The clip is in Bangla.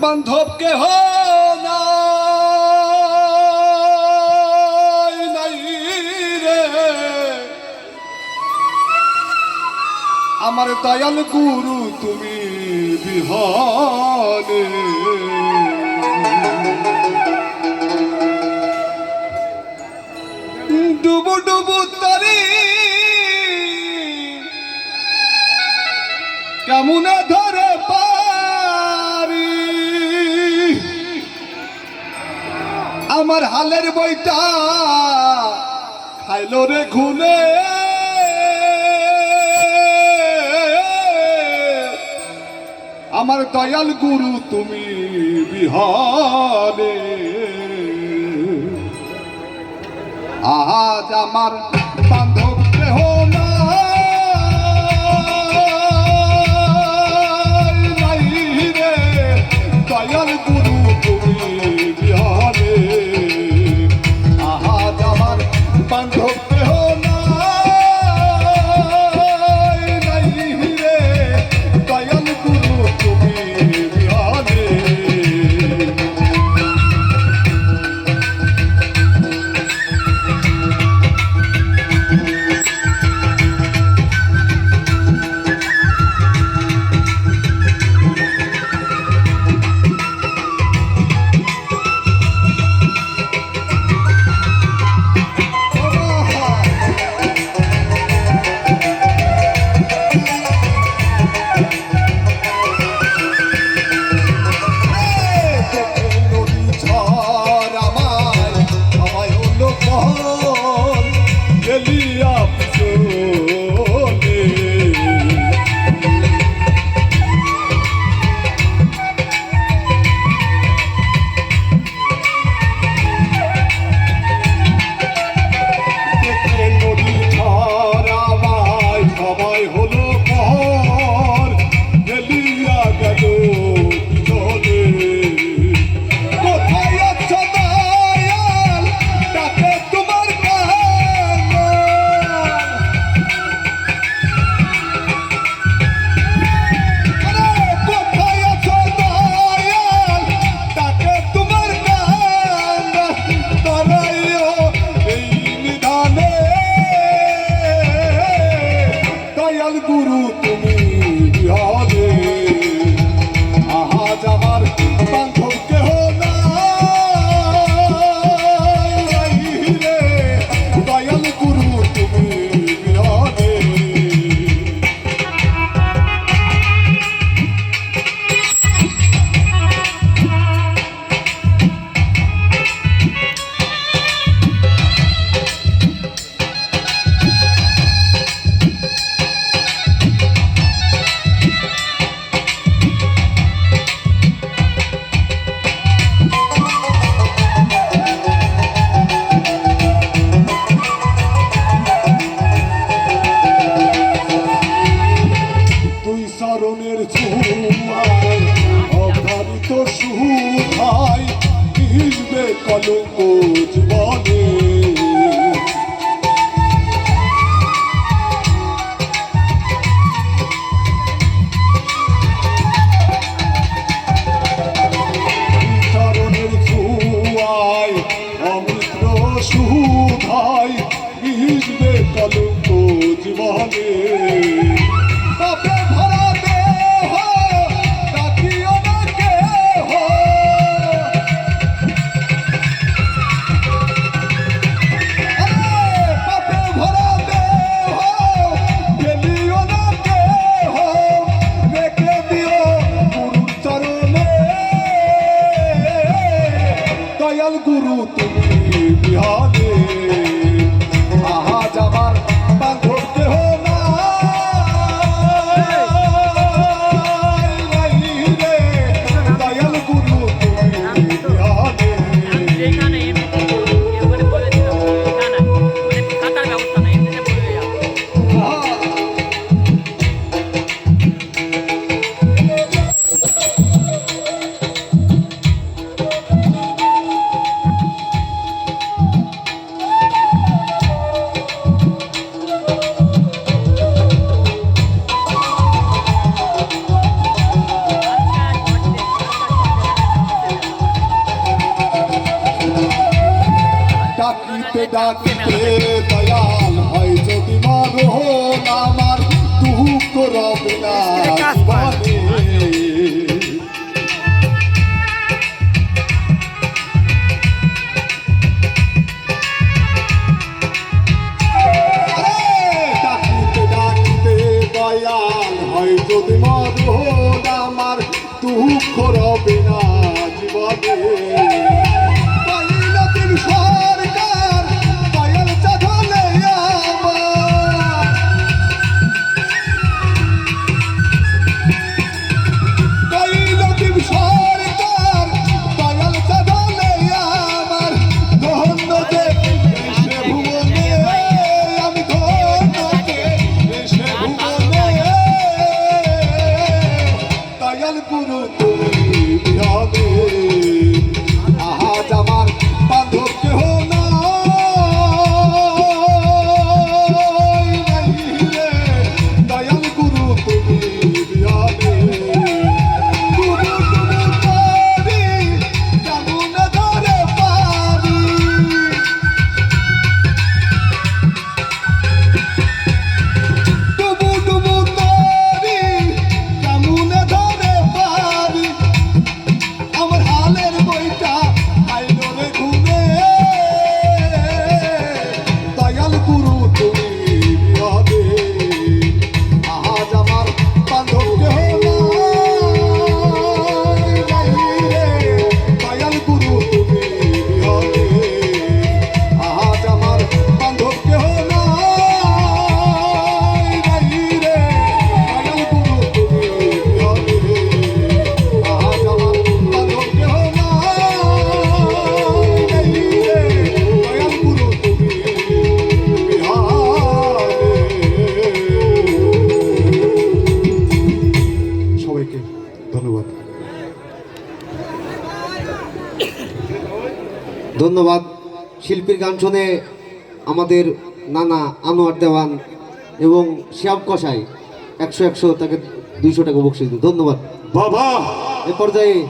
বান্ধব কেহ আমার দয়াল গুরু তুমি বিহনে। ডুবু ডুবু তারি যমুনা ধরে পারি। আমার হালের বইটা খাইল রে খুলে আমার দয়াল গুরু তুমি বিহারে। আজ আমার বান্ধব প্রেমের চুমার অভাবিত সুখায় মিলবে কলঙ্ক জীবনে। যদি মধু আমার দুঃখ রবে না ধন্যবাদ। শিল্পীর গান শুনে আমাদের নানা আনোয়ার দেওয়ান এবং শ্যাম কষাই একশো একশো তাকে দুইশো টাকা বকশি ধন্যবাদ। বাবা! এ পর্যায়ে